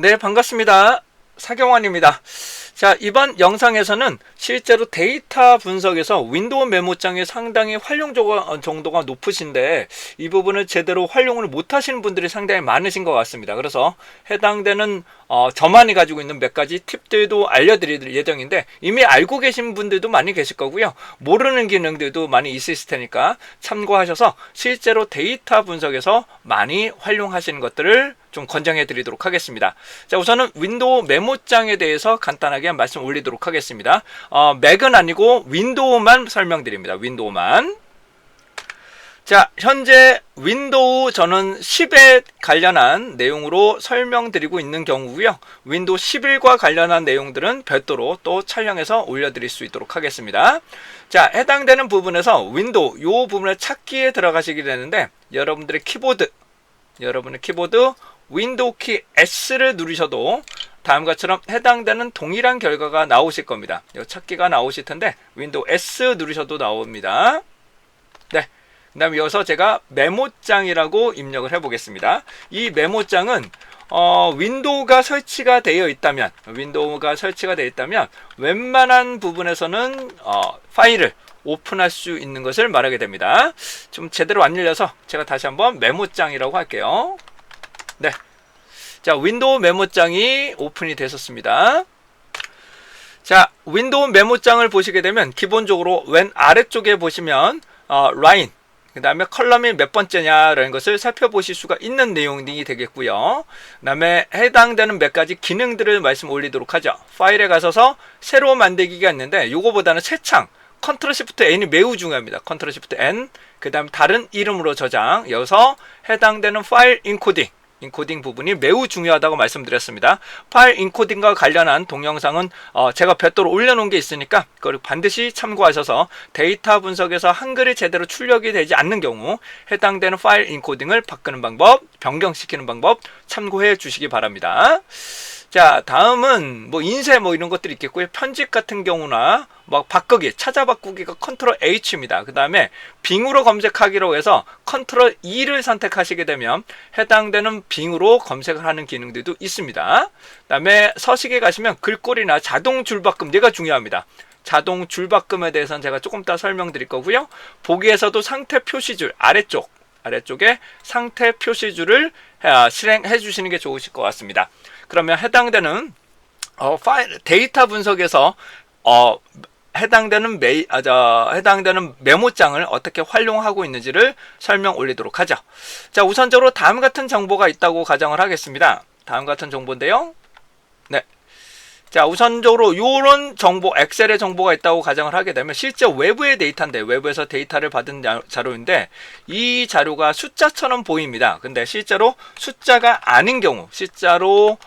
네, 반갑습니다. 사경환입니다. 자, 이번 영상에서는 실제로 데이터 분석에서 윈도우 메모장이 상당히 활용 조- 정도가 높으신데 이 부분을 제대로 활용을 못 하시는 분들이 상당히 많으신 것 같습니다. 그래서 해당되는 어, 저만이 가지고 있는 몇 가지 팁들도 알려드릴 예정인데 이미 알고 계신 분들도 많이 계실 거고요. 모르는 기능들도 많이 있으실 테니까 참고하셔서 실제로 데이터 분석에서 많이 활용하시는 것들을 좀 권장해 드리도록 하겠습니다. 자, 우선은 윈도우 메모장에 대해서 간단하게 말씀 올리도록 하겠습니다. 어, 맥은 아니고 윈도우만 설명드립니다. 윈도우만. 자, 현재 윈도우 저는 10에 관련한 내용으로 설명드리고 있는 경우고요. 윈도우 11과 관련한 내용들은 별도로 또 촬영해서 올려드릴 수 있도록 하겠습니다. 자, 해당되는 부분에서 윈도우 요 부분을 찾기에 들어가시게 되는데 여러분들의 키보드 여러분의 키보드 윈도우 키 S를 누르셔도 다음과 같처럼 해당되는 동일한 결과가 나오실 겁니다. 이 찾기가 나오실 텐데 윈도우 S 누르셔도 나옵니다. 네. 그 다음에 여기서 제가 메모장이라고 입력을 해 보겠습니다. 이 메모장은 어, 윈도우가 설치가 되어 있다면 윈도우가 설치가 되어 있다면 웬만한 부분에서는 어, 파일을 오픈할 수 있는 것을 말하게 됩니다. 좀 제대로 안 열려서 제가 다시 한번 메모장이라고 할게요. 네. 자, 윈도우 메모장이 오픈이 되셨습니다. 자, 윈도우 메모장을 보시게 되면 기본적으로 왼 아래쪽에 보시면 어, 라인 그 다음에 컬럼이 몇 번째냐라는 것을 살펴보실 수가 있는 내용이 되겠고요. 그 다음에 해당되는 몇 가지 기능들을 말씀 올리도록 하죠. 파일에 가셔서 새로 만들기가 있는데 이거보다는 새 창, 컨트롤 시프트 N이 매우 중요합니다. 컨트롤 시프트 N, 그 다음 다른 이름으로 저장, 여기서 해당되는 파일 인코딩, 인코딩 부분이 매우 중요하다고 말씀드렸습니다. 파일 인코딩과 관련한 동영상은 어, 제가 별도로 올려놓은 게 있으니까 그걸 반드시 참고하셔서 데이터 분석에서 한글이 제대로 출력이 되지 않는 경우 해당되는 파일 인코딩을 바꾸는 방법, 변경시키는 방법 참고해 주시기 바랍니다. 자, 다음은 뭐 인쇄 뭐 이런 것들이 있겠고요. 편집 같은 경우나 뭐 바꾸기, 찾아 바꾸기가 컨트롤 H입니다. 그 다음에 빙으로 검색하기로 해서 컨트롤 E를 선택하시게 되면 해당되는 빙으로 검색을 하는 기능들도 있습니다. 그 다음에 서식에 가시면 글꼴이나 자동 줄바꿈, 얘가 중요합니다. 자동 줄바꿈에 대해서는 제가 조금 더 설명드릴 거고요. 보기에서도 상태 표시줄 아래쪽, 아래쪽에 상태 표시줄을 아, 실행해 주시는 게 좋으실 것 같습니다. 그러면 해당되는 어, 파일 데이터 분석에서 어, 해당되는 메이 아, 저, 해당되는 메모장을 어떻게 활용하고 있는지를 설명 올리도록 하죠. 자, 우선적으로 다음 같은 정보가 있다고 가정을 하겠습니다. 다음 같은 정보인데요. 네. 자, 우선적으로 이런 정보, 엑셀의 정보가 있다고 가정을 하게 되면 실제 외부의 데이터인데, 외부에서 데이터를 받은 자- 자료인데, 이 자료가 숫자처럼 보입니다. 근데 실제로 숫자가 아닌 경우, 숫자로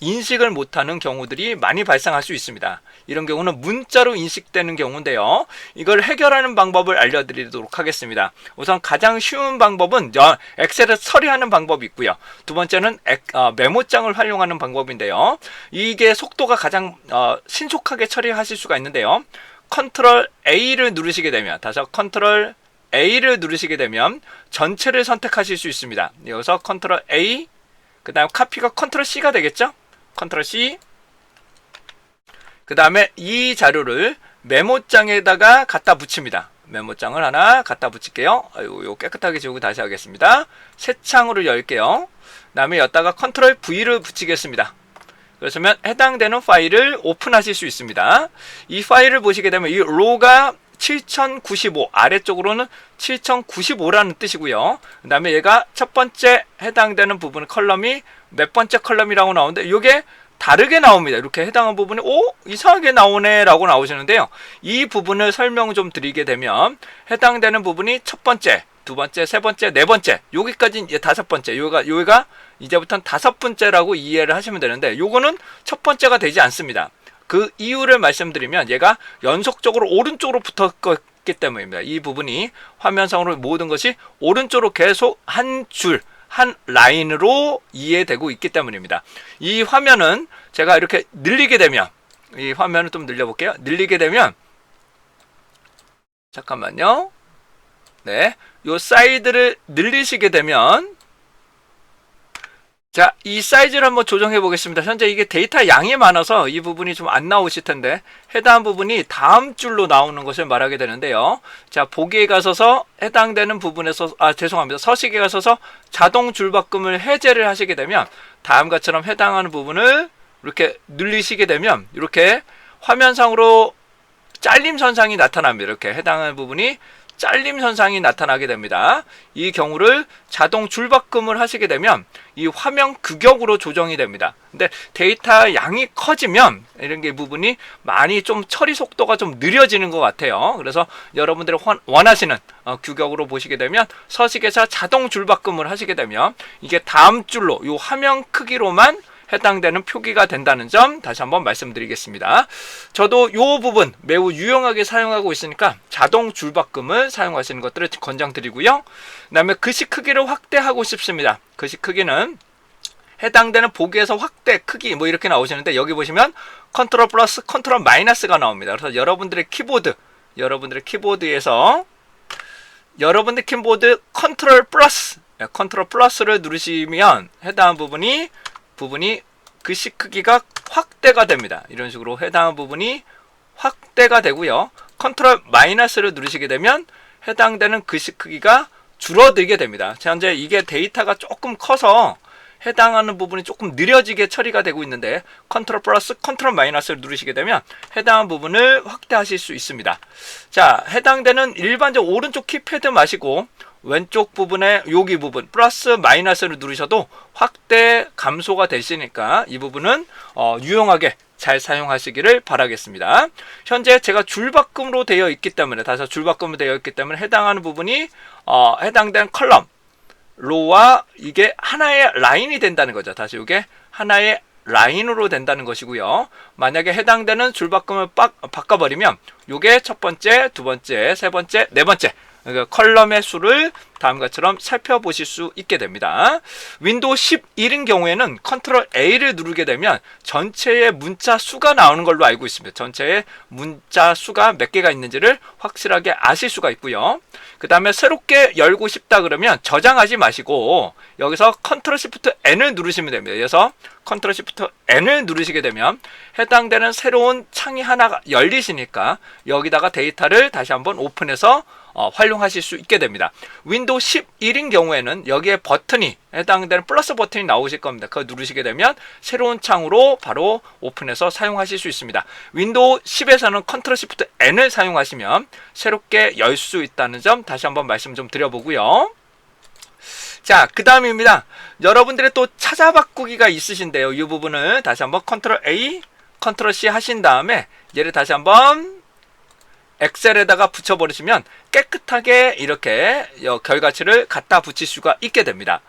인식을 못하는 경우들이 많이 발생할 수 있습니다. 이런 경우는 문자로 인식되는 경우인데요. 이걸 해결하는 방법을 알려드리도록 하겠습니다. 우선 가장 쉬운 방법은 여- 엑셀을 처리하는 방법이 있고요. 두 번째는 엑- 어, 메모장을 활용하는 방법인데요. 이게 속도가 가장 어, 신속하게 처리하실 수가 있는데요. 컨트롤 A를 누르시게 되면 다시 컨트롤 A를 누르시게 되면 전체를 선택하실 수 있습니다. 여기서 컨트롤 A 그 다음 카피가 컨트롤 C가 되겠죠? 컨트롤 C 그 다음에 이 자료를 메모장에다가 갖다 붙입니다. 메모장을 하나 갖다 붙일게요. 아유, 요 깨끗하게 지우고 다시 하겠습니다. 새 창으로 열게요. 그 다음에 여기다가 컨트롤 V를 붙이겠습니다. 그러시면 해당되는 파일을 오픈하실 수 있습니다. 이 파일을 보시게 되면 이 로가 7095 아래쪽으로는 7095라는 뜻이고요. 그 다음에 얘가 첫 번째 해당되는 부분 컬럼이 몇 번째 컬럼이라고 나오는데 이게 다르게 나옵니다. 이렇게 해당한 부분이 오 이상하게 나오네 라고 나오시는데요. 이 부분을 설명 좀 드리게 되면 해당되는 부분이 첫 번째, 두 번째, 세 번째, 네 번째 여기까지 이제 다섯 번째 요가 요가 이제부터는 다섯 번째라고 이해를 하시면 되는데 요거는 첫 번째가 되지 않습니다. 그 이유를 말씀드리면 얘가 연속적으로 오른쪽으로 붙었기 때문입니다. 이 부분이 화면상으로 모든 것이 오른쪽으로 계속 한 줄, 한 라인으로 이해되고 있기 때문입니다. 이 화면은 제가 이렇게 늘리게 되면 이 화면을 좀 늘려볼게요. 늘리게 되면 잠깐만요. 네, 요 사이드를 늘리시게 되면 자, 이 사이즈를 한번 조정해 보겠습니다. 현재 이게 데이터 양이 많아서 이 부분이 좀 안 나오실 텐데 해당 부분이 다음 줄로 나오는 것을 말하게 되는데요. 자, 보기에 가서서 해당되는 부분에서 아, 죄송합니다. 서식에 가서서 자동 줄 바꿈을 해제를 하시게 되면 다음과 처럼 해당하는 부분을 이렇게 눌리시게 되면 이렇게 화면상으로 잘림 선상이 나타납니다. 이렇게 해당하는 부분이 잘림 현상이 나타나게 됩니다. 이 경우를 자동 줄바꿈을 하시게 되면 이 화면 규격으로 조정이 됩니다. 근데 데이터 양이 커지면 이런 게 부분이 많이 좀 처리 속도가 좀 느려지는 것 같아요. 그래서 여러분들이 원하시는 어, 규격으로 보시게 되면 서식에서 자동 줄바꿈을 하시게 되면 이게 다음 줄로 이 화면 크기로만 해당되는 표기가 된다는 점 다시 한번 말씀드리겠습니다. 저도 이 부분 매우 유용하게 사용하고 있으니까 자동 줄바꿈을 사용하시는 것들을 권장드리고요. 그 다음에 글씨 크기를 확대하고 싶습니다. 글씨 크기는 해당되는 보기에서 확대 크기 뭐 이렇게 나오시는데 여기 보시면 컨트롤 플러스 컨트롤 마이너스가 나옵니다. 그래서 여러분들의 키보드 여러분들의 키보드에서 여러분들 키보드 컨트롤 플러스 예, 컨트롤 플러스를 누르시면 해당 부분이 부분이 글씨 크기가 확대가 됩니다. 이런 식으로 해당 부분이 확대가 되고요. 컨트롤 마이너스를 누르시게 되면 해당되는 글씨 크기가 줄어들게 됩니다. 현재 이게 데이터가 조금 커서 해당하는 부분이 조금 느려지게 처리가 되고 있는데 컨트롤 플러스 컨트롤 마이너스를 누르시게 되면 해당 부분을 확대하실 수 있습니다. 자, 해당되는 일반적 오른쪽 키패드 마시고 왼쪽 부분에 여기 부분 플러스 마이너스를 누르셔도 확대 감소가 되시니까 이 부분은 어, 유용하게 잘 사용하시기를 바라겠습니다. 현재 제가 줄바꿈으로 되어 있기 때문에 다시 줄바꿈으로 되어 있기 때문에 해당하는 부분이 어, 해당된 컬럼 로와 이게 하나의 라인이 된다는 거죠. 다시 이게 하나의 라인으로 된다는 것이고요. 만약에 해당되는 줄바꿈을 빡, 바꿔버리면 이게 첫 번째, 두 번째, 세 번째, 네 번째 그러니까 컬럼의 수를 다음과 처럼 살펴보실 수 있게 됩니다. 윈도우 11인 경우에는 컨트롤 A를 누르게 되면 전체의 문자 수가 나오는 걸로 알고 있습니다. 전체의 문자 수가 몇 개가 있는지를 확실하게 아실 수가 있고요. 그 다음에 새롭게 열고 싶다 그러면 저장하지 마시고 여기서 컨트롤 시프트 N을 누르시면 됩니다. 그래서 컨트롤 시프트 N을 누르시게 되면 해당되는 새로운 창이 하나가 열리시니까 여기다가 데이터를 다시 한번 오픈해서 어, 활용하실 수 있게 됩니다. 윈도우 11인 경우에는 여기에 버튼이 해당되는 플러스 버튼이 나오실 겁니다. 그거 누르시게 되면 새로운 창으로 바로 오픈해서 사용하실 수 있습니다. 윈도우 10에서는 컨트롤 시프트 N을 사용하시면 새롭게 열 수 있다는 점 다시 한번 말씀 좀 드려보고요. 자, 그 다음입니다. 여러분들의 또 찾아 바꾸기가 있으신데요. 이 부분을 다시 한번 컨트롤 A, 컨트롤 C 하신 다음에 얘를 다시 한번 엑셀에다가 붙여버리시면 깨끗하게 이렇게 결과치를 갖다 붙일 수가 있게 됩니다.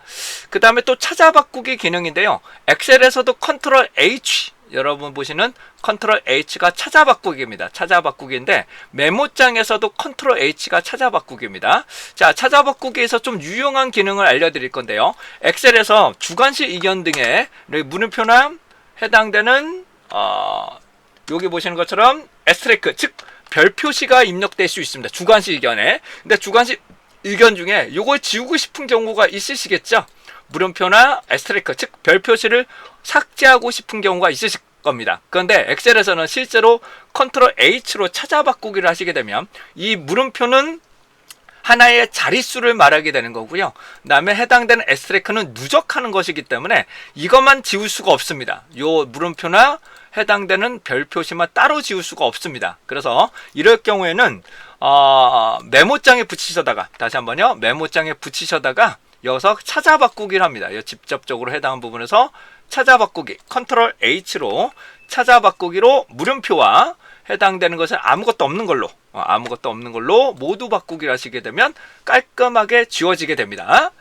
그 다음에 또 찾아 바꾸기 기능인데요. 엑셀에서도 컨트롤 H 여러분 보시는 컨트롤 H가 찾아 바꾸기입니다. 찾아 바꾸기인데 메모장에서도 컨트롤 H가 찾아 바꾸기입니다. 자, 찾아 바꾸기에서 좀 유용한 기능을 알려드릴 건데요. 엑셀에서 주관식 이견 등의 물음표나 해당되는 어, 여기 보시는 것처럼 에스트레이크 즉 별 표시가 입력될 수 있습니다. 주관식 의견에. 근데 주관식 의견 중에 이걸 지우고 싶은 경우가 있으시겠죠? 물음표나 에스트레이크, 즉 별 표시를 삭제하고 싶은 경우가 있으실 겁니다. 그런데 엑셀에서는 실제로 컨트롤 H로 찾아 바꾸기를 하시게 되면 이 물음표는 하나의 자릿수를 말하게 되는 거고요. 그다음에 해당되는 에스트레이크는 누적하는 것이기 때문에 이것만 지울 수가 없습니다. 요 물음표나 해당되는 별 표시만 따로 지울 수가 없습니다. 그래서 이럴 경우에는 어, 메모장에 붙이셔다가 다시 한번요 메모장에 붙이셔다가 여기서 찾아 바꾸기를 합니다. 직접적으로 해당한 부분에서 찾아 바꾸기 컨트롤 H로 찾아 바꾸기로 물음표와 해당되는 것은 아무것도 없는 걸로 어, 아무것도 없는 걸로 모두 바꾸기를 하시게 되면 깔끔하게 지워지게 됩니다.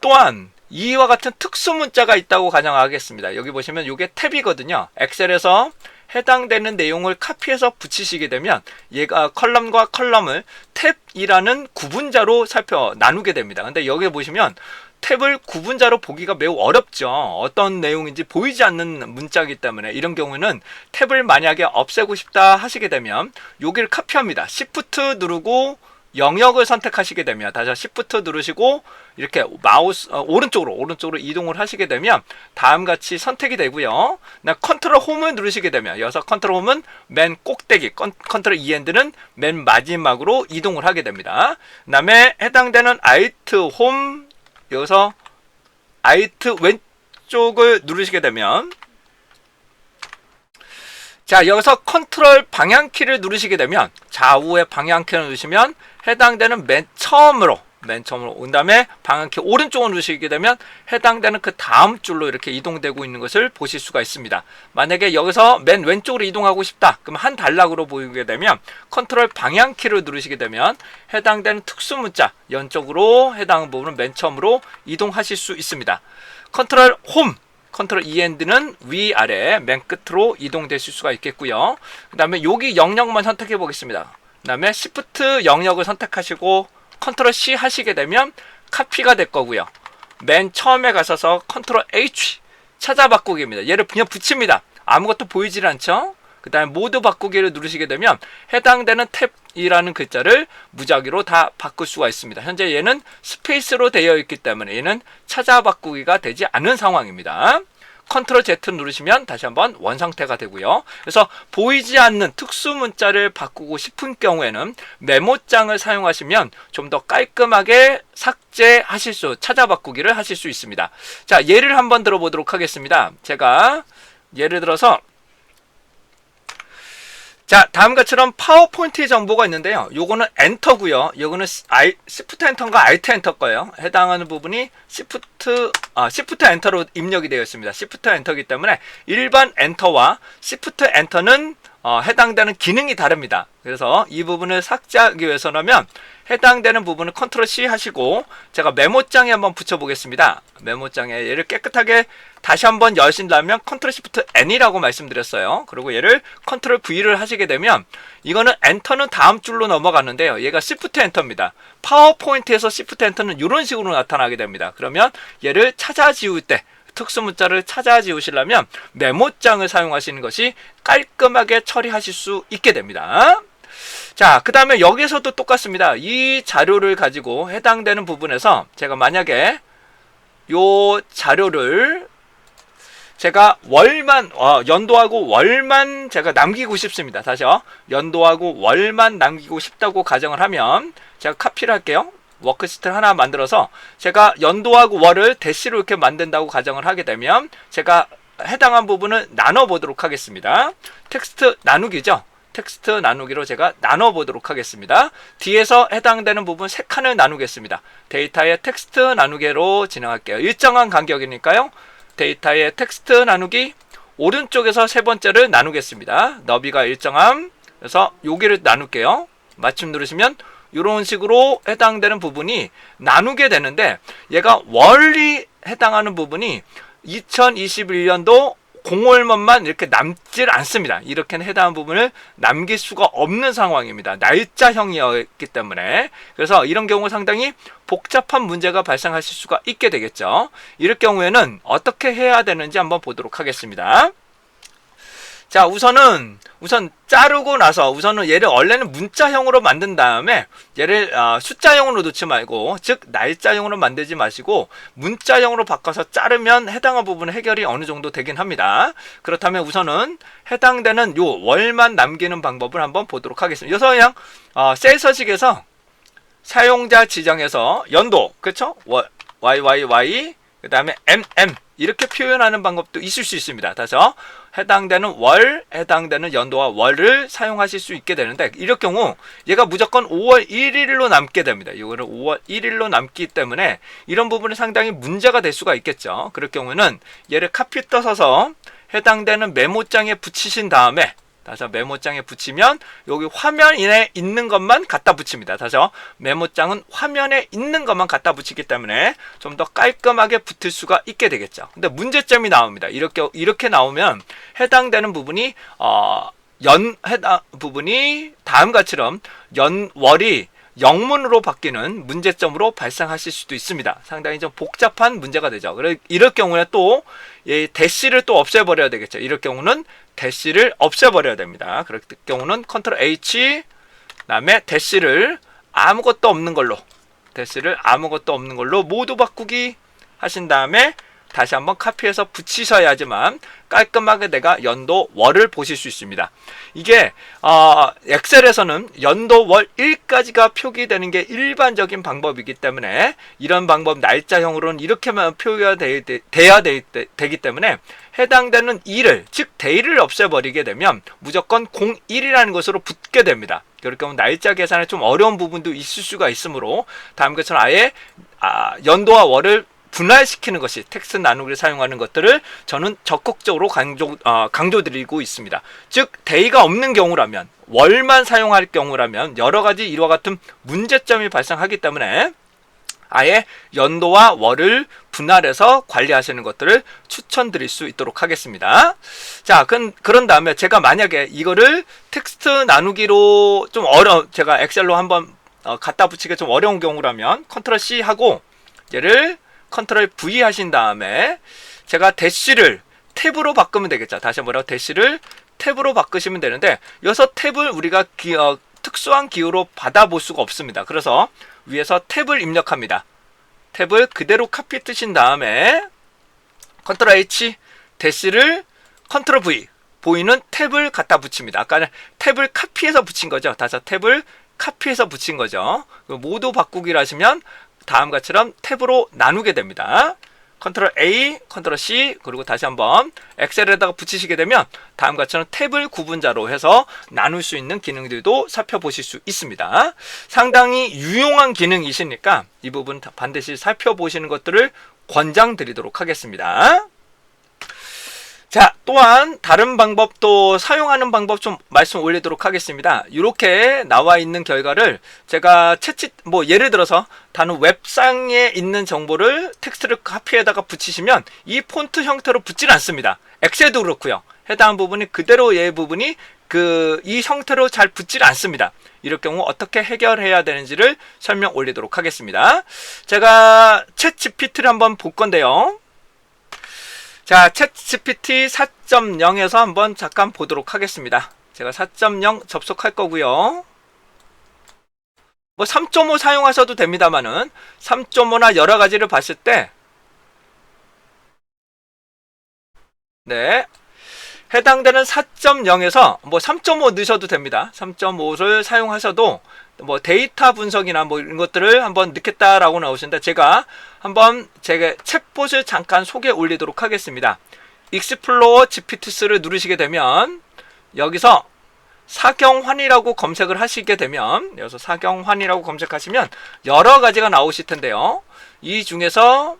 또한 이와 같은 특수 문자가 있다고 가정하겠습니다. 여기 보시면 이게 탭이거든요. 엑셀에서 해당되는 내용을 카피해서 붙이시게 되면 얘가 컬럼과 컬럼을 탭이라는 구분자로 살펴 나누게 됩니다. 근데 여기 보시면 탭을 구분자로 보기가 매우 어렵죠. 어떤 내용인지 보이지 않는 문자이기 때문에 이런 경우는 탭을 만약에 없애고 싶다 하시게 되면 여기를 카피합니다. Shift 누르고 영역을 선택하시게 되면 다시 Shift 누르시고 이렇게 마우스 어, 오른쪽으로 오른쪽으로 이동을 하시게 되면 다음 같이 선택이 되고요. 나 컨트롤 홈을 누르시게 되면 여기서 컨트롤 홈은 맨 꼭대기, 컨, 컨트롤 END는 맨 마지막으로 이동을 하게 됩니다. 그다음에 해당되는 알트 홈 여기서 알트 왼쪽을 누르시게 되면 자 여기서 컨트롤 방향키를 누르시게 되면 좌우의 방향키를 누르시면 해당되는 맨 처음으로 맨 처음으로 온 다음에 방향키 오른쪽을 누르시게 되면 해당되는 그 다음 줄로 이렇게 이동되고 있는 것을 보실 수가 있습니다. 만약에 여기서 맨 왼쪽으로 이동하고 싶다. 그럼 한 단락으로 보이게 되면 컨트롤 방향키를 누르시게 되면 해당되는 특수 문자 연쪽으로 해당 부분은 맨 처음으로 이동하실 수 있습니다. 컨트롤 홈 컨트롤 END는 위아래 맨 끝으로 이동되실 수가 있겠고요. 그 다음에 여기 영역만 선택해 보겠습니다. 그 다음에 Shift 영역을 선택하시고 컨트롤 C 하시게 되면 카피가 될 거고요. 맨 처음에 가셔서 컨트롤 H 찾아 바꾸기입니다. 얘를 그냥 붙입니다. 아무것도 보이질 않죠? 그 다음에 모드 바꾸기를 누르시게 되면 해당되는 탭이라는 글자를 무작위로 다 바꿀 수가 있습니다. 현재 얘는 스페이스로 되어 있기 때문에 얘는 찾아 바꾸기가 되지 않은 상황입니다. 컨트롤 Z 누르시면 다시 한번 원 상태가 되고요. 그래서 보이지 않는 특수 문자를 바꾸고 싶은 경우에는 메모장을 사용하시면 좀 더 깔끔하게 삭제하실 수, 찾아 바꾸기를 하실 수 있습니다. 자, 예를 한번 들어보도록 하겠습니다. 제가 예를 들어서 자, 다음과 처럼 파워포인트 정보가 있는데요. 요거는 엔터고요. 요거는 아이, 시프트 엔터인가 알트 엔터 거예요. 해당하는 부분이 시프트 아, 시프트 엔터로 입력이 되어 있습니다. 시프트 엔터이기 때문에 일반 엔터와 시프트 엔터는 어, 해당되는 기능이 다릅니다. 그래서 이 부분을 삭제하기 위해서라면 해당되는 부분을 컨트롤 C 하시고 제가 메모장에 한번 붙여보겠습니다. 메모장에 얘를 깨끗하게 다시 한번 여신다면 컨트롤 시프트 N이라고 말씀드렸어요. 그리고 얘를 컨트롤 V를 하시게 되면 이거는 엔터는 다음 줄로 넘어가는데요. 얘가 시프트 엔터입니다. 파워포인트에서 시프트 엔터는 이런 식으로 나타나게 됩니다. 그러면 얘를 찾아 지울 때 특수 문자를 찾아 지우시려면 메모장을 사용하시는 것이 깔끔하게 처리하실 수 있게 됩니다. 자, 그 다음에 여기서도 똑같습니다. 이 자료를 가지고 해당되는 부분에서 제가 만약에 요 자료를 제가 월만 어, 연도하고 월만 제가 남기고 싶습니다. 다시요. 연도하고 월만 남기고 싶다고 가정을 하면 제가 카피를 할게요. 워크시트를 하나 만들어서 제가 연도하고 월을 대시로 이렇게 만든다고 가정을 하게 되면 제가 해당한 부분을 나눠 보도록 하겠습니다. 텍스트 나누기죠. 텍스트 나누기로 제가 나눠 보도록 하겠습니다. 뒤에서 해당되는 부분 세 칸을 나누겠습니다. 데이터의 텍스트 나누기로 진행할게요. 일정한 간격이니까요. 데이터의 텍스트 나누기 오른쪽에서 세 번째를 나누겠습니다. 너비가 일정함. 그래서 여기를 나눌게요. 맞춤 누르시면 이런 식으로 해당되는 부분이 나누게 되는데 얘가 원리 해당하는 부분이 2021년도 공월만만 이렇게 남질 않습니다. 이렇게는 해당하는 부분을 남길 수가 없는 상황입니다. 날짜형이었기 때문에. 그래서 이런 경우 상당히 복잡한 문제가 발생하실 수가 있게 되겠죠. 이럴 경우에는 어떻게 해야 되는지 한번 보도록 하겠습니다. 자, 우선은 우선 자르고 나서 우선은 얘를 원래는 문자형으로 만든 다음에 얘를 어, 숫자형으로 놓지 말고 즉 날짜형으로 만들지 마시고 문자형으로 바꿔서 자르면 해당한 부분 해결이 어느 정도 되긴 합니다. 그렇다면 우선은 해당되는 요 월만 남기는 방법을 한번 보도록 하겠습니다. 여기서 그냥 어, 셀 서식에서 사용자 지정에서 연도 그렇죠? YYY 그 다음에 MM 이렇게 표현하는 방법도 있을 수 있습니다. 다서 해당되는 월, 해당되는 연도와 월을 사용하실 수 있게 되는데 이럴 경우 얘가 무조건 5월 1일로 남게 됩니다. 이거를 5월 1일로 남기 때문에 이런 부분이 상당히 문제가 될 수가 있겠죠. 그럴 경우는 얘를 카피 떠서서 해당되는 메모장에 붙이신 다음에 다시 메모장에 붙이면 여기 화면에 있는 것만 갖다 붙입니다. 다시 메모장은 화면에 있는 것만 갖다 붙이기 때문에 좀 더 깔끔하게 붙을 수가 있게 되겠죠. 근데 문제점이 나옵니다. 이렇게 이렇게 나오면 해당되는 부분이 어, 연 해당 부분이 다음과처럼 연월이 영문으로 바뀌는 문제점으로 발생하실 수도 있습니다. 상당히 좀 복잡한 문제가 되죠. 이럴 경우에 또이 대시를 또 없애버려야 되겠죠. 이럴 경우는 대시를 없애버려야 됩니다. 그럴 경우는 컨트롤 H 그다음에 대시를 아무것도 없는 걸로 대시를 아무것도 없는 걸로 모두 바꾸기 하신 다음에 다시 한번 카피해서 붙이셔야지만 깔끔하게 내가 연도 월을 보실 수 있습니다. 이게 어, 엑셀에서는 연도 월 1까지가 표기되는 게 일반적인 방법이기 때문에 이런 방법 날짜형으로는 이렇게만 표기가 돼야 되, 기 때문에 해당되는 일을 즉 데이를 없애버리게 되면 무조건 01이라는 것으로 붙게 됩니다. 그렇게 하면 날짜 계산에 좀 어려운 부분도 있을 수가 있으므로 다음 것처럼 아예 아, 연도와 월을 분할시키는 것이 텍스트 나누기를 사용하는 것들을 저는 적극적으로 강조, 어, 강조드리고 있습니다. 즉, 데이가 없는 경우라면, 월만 사용할 경우라면 여러 가지 이와 같은 문제점이 발생하기 때문에 아예 연도와 월을 분할해서 관리하시는 것들을 추천드릴 수 있도록 하겠습니다. 자, 그, 그런 다음에 제가 만약에 이거를 텍스트 나누기로 좀 어려, 제가 엑셀로 한번 어, 갖다 붙이기 좀 어려운 경우라면 컨트롤 C 하고 얘를 컨트롤 V 하신 다음에 제가 대시를 탭으로 바꾸면 되겠죠. 다시 한번 뭐라고 대시를 탭으로 바꾸시면 되는데 여기서 탭을 우리가 기, 어, 특수한 기호로 받아볼 수가 없습니다. 그래서 위에서 탭을 입력합니다. 탭을 그대로 카피 뜨신 다음에 컨트롤 H 대시를 컨트롤 V 보이는 탭을 갖다 붙입니다. 아까는 탭을 카피해서 붙인 거죠. 다시 탭을 카피해서 붙인 거죠. 모두 바꾸기를 하시면 다음과 같처럼 탭으로 나누게 됩니다. 컨트롤 A, 컨트롤 C, 그리고 다시 한번 엑셀에다가 붙이시게 되면 다음과 같처럼 탭을 구분자로 해서 나눌 수 있는 기능들도 살펴보실 수 있습니다. 상당히 유용한 기능이시니까 이 부분 반드시 살펴보시는 것들을 권장드리도록 하겠습니다. 자, 또한 다른 방법도 사용하는 방법 좀 말씀 올리도록 하겠습니다. 이렇게 나와 있는 결과를 제가 채치 뭐 예를 들어서 다른 웹상에 있는 정보를 텍스트를 카피에다가 붙이시면 이 폰트 형태로 붙질 않습니다. 엑셀도 그렇고요. 해당 부분이 그대로 얘 부분이 그 이 형태로 잘 붙질 않습니다. 이럴 경우 어떻게 해결해야 되는지를 설명 올리도록 하겠습니다. 제가 챗 GPT를 한번 볼 건데요. 자, 챗 GPT 4.0에서 한번 잠깐 보도록 하겠습니다. 제가 4.0 접속할 거고요. 뭐 3.5 사용하셔도 됩니다만은 3.5나 여러 가지를 봤을 때 네. 해당되는 4.0에서 뭐 3.5 넣으셔도 됩니다. 3.5를 사용하셔도 뭐 데이터 분석이나 뭐 이런 것들을 한번 넣겠다라고 나오시는데 제가 한번 제가 챗봇을 잠깐 소개 올리도록 하겠습니다. 익스플로어 GPT스를 누르시게 되면 여기서 사경환이라고 검색을 하시게 되면 여기서 사경환이라고 검색하시면 여러 가지가 나오실 텐데요. 이 중에서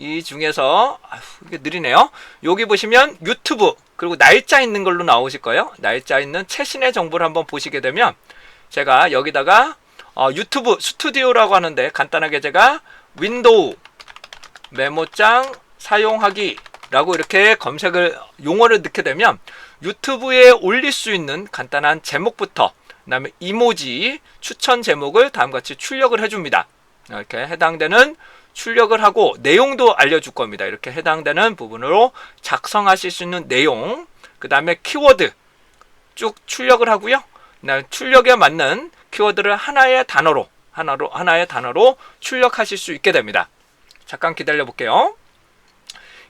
이 중에서 아휴, 이게 느리네요. 여기 보시면 유튜브 그리고 날짜 있는 걸로 나오실 거예요. 날짜 있는 최신의 정보를 한번 보시게 되면 제가 여기다가 어, 유튜브 스튜디오라고 하는데 간단하게 제가 윈도우 메모장 사용하기 라고 이렇게 검색을 용어를 넣게 되면 유튜브에 올릴 수 있는 간단한 제목부터 그다음에 이모지 추천 제목을 다음같이 출력을 해줍니다. 이렇게 해당되는 출력을 하고 내용도 알려줄 겁니다. 이렇게 해당되는 부분으로 작성하실 수 있는 내용, 그 다음에 키워드 쭉 출력을 하고요. 출력에 맞는 키워드를 하나의 단어로 하나로 하나의 단어로 출력하실 수 있게 됩니다. 잠깐 기다려 볼게요.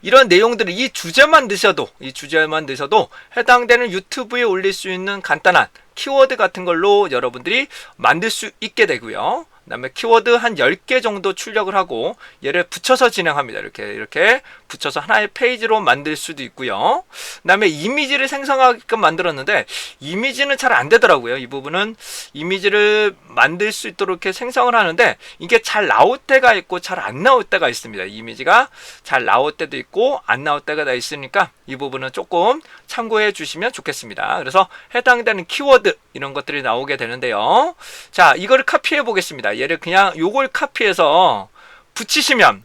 이런 내용들을 이 주제만 넣으셔도 이 주제만 넣으셔도 해당되는 유튜브에 올릴 수 있는 간단한 키워드 같은 걸로 여러분들이 만들 수 있게 되고요. 그다음에 키워드 한 10개 정도 출력을 하고 얘를 붙여서 진행합니다. 이렇게 이렇게 붙여서 하나의 페이지로 만들 수도 있고요. 그다음에 이미지를 생성하게끔 만들었는데 이미지는 잘 안 되더라고요. 이 부분은 이미지를 만들 수 있도록 이렇게 생성을 하는데 이게 잘 나올 때가 있고 잘 안 나올 때가 있습니다. 이미지가 잘 나올 때도 있고 안 나올 때가 다 있으니까 이 부분은 조금 참고해 주시면 좋겠습니다. 그래서 해당되는 키워드 이런 것들이 나오게 되는데요. 자, 이거를 카피해 보겠습니다. 얘를 그냥 요걸 카피해서 붙이시면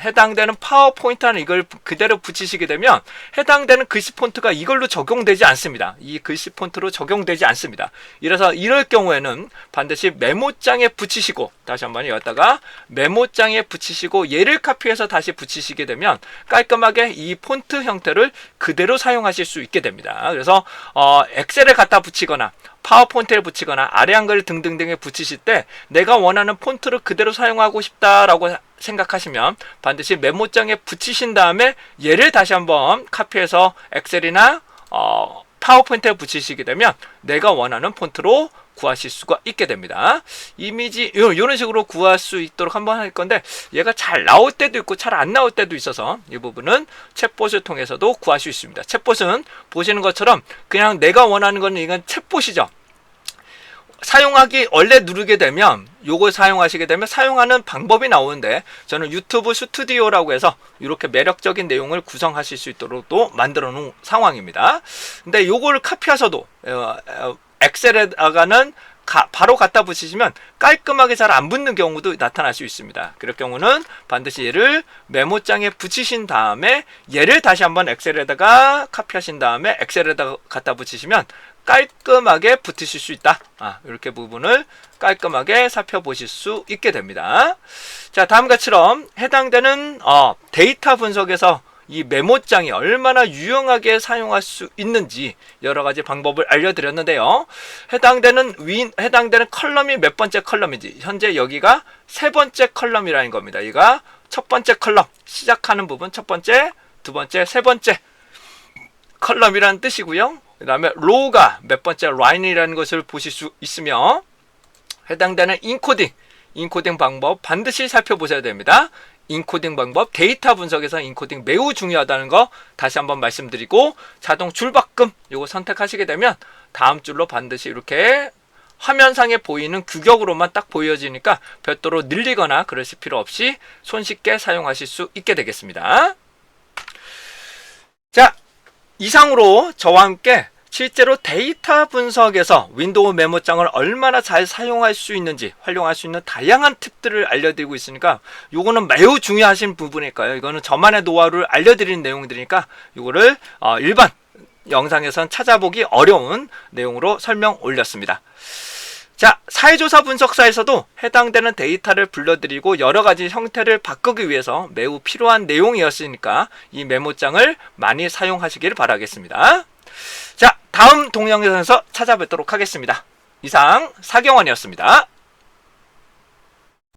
해당되는 파워포인트는 이걸 그대로 붙이시게 되면 해당되는 글씨 폰트가 이걸로 적용되지 않습니다. 이 글씨 폰트로 적용되지 않습니다. 이래서 이럴 경우에는 반드시 메모장에 붙이시고 다시 한번 여기다가 메모장에 붙이시고 얘를 카피해서 다시 붙이시게 되면 깔끔하게 이 폰트 형태를 그대로 사용하실 수 있게 됩니다. 그래서 어, 엑셀에 갖다 붙이거나 파워포인트에 붙이거나 아래 한글 등등등에 붙이실 때 내가 원하는 폰트를 그대로 사용하고 싶다라고 생각하시면 반드시 메모장에 붙이신 다음에 얘를 다시 한번 카피해서 엑셀이나 어, 파워포인트에 붙이시게 되면 내가 원하는 폰트로 구하실 수가 있게 됩니다. 이미지 요- 이런 식으로 구할 수 있도록 한번 할 건데 얘가 잘 나올 때도 있고 잘 안 나올 때도 있어서 이 부분은 챗봇을 통해서도 구할 수 있습니다. 챗봇은 보시는 것처럼 그냥 내가 원하는 거는 이건 챗봇이죠. 사용하기 원래 누르게 되면 요걸 사용하시게 되면 사용하는 방법이 나오는데 저는 유튜브 스튜디오라고 해서 이렇게 매력적인 내용을 구성하실 수 있도록도 만들어 놓은 상황입니다. 근데 요걸 카피하셔도 어, 어, 엑셀에다가는 가- 바로 갖다 붙이시면 깔끔하게 잘 안 붙는 경우도 나타날 수 있습니다. 그럴 경우는 반드시 얘를 메모장에 붙이신 다음에 얘를 다시 한번 엑셀에다가 카피하신 다음에 엑셀에다가 갖다 붙이시면 깔끔하게 붙으실 수 있다. 아, 이렇게 부분을 깔끔하게 살펴보실 수 있게 됩니다. 자, 다음과처럼 해당되는 어, 데이터 분석에서 이 메모장이 얼마나 유용하게 사용할 수 있는지 여러 가지 방법을 알려드렸는데요. 해당되는 위, 해당되는 컬럼이 몇 번째 컬럼인지 현재 여기가 세 번째 컬럼이라는 겁니다. 이가 첫 번째 컬럼 시작하는 부분 첫 번째, 두 번째, 세 번째 컬럼이라는 뜻이고요. 그 다음에 로우가 몇 번째 라인이라는 것을 보실 수 있으며 해당되는 인코딩, 인코딩 방법 반드시 살펴보셔야 됩니다. 인코딩 방법, 데이터 분석에서 인코딩 매우 중요하다는 거 다시 한번 말씀드리고 자동 줄바꿈 요거 선택하시게 되면 다음 줄로 반드시 이렇게 화면상에 보이는 규격으로만 딱 보여지니까 별도로 늘리거나 그러실 필요 없이 손쉽게 사용하실 수 있게 되겠습니다. 자, 이상으로 저와 함께 실제로 데이터 분석에서 윈도우 메모장을 얼마나 잘 사용할 수 있는지 활용할 수 있는 다양한 팁들을 알려드리고 있으니까 요거는 매우 중요하신 부분일까요? 이거는 저만의 노하우를 알려드리는 내용들이니까 요거를 어, 일반 영상에선 찾아보기 어려운 내용으로 설명 올렸습니다. 자, 사회조사 분석사에서도 해당되는 데이터를 불러드리고 여러 가지 형태를 바꾸기 위해서 매우 필요한 내용이었으니까 이 메모장을 많이 사용하시기를 바라겠습니다. 자, 다음 동영상에서 찾아뵙도록 하겠습니다. 이상 사경원이었습니다.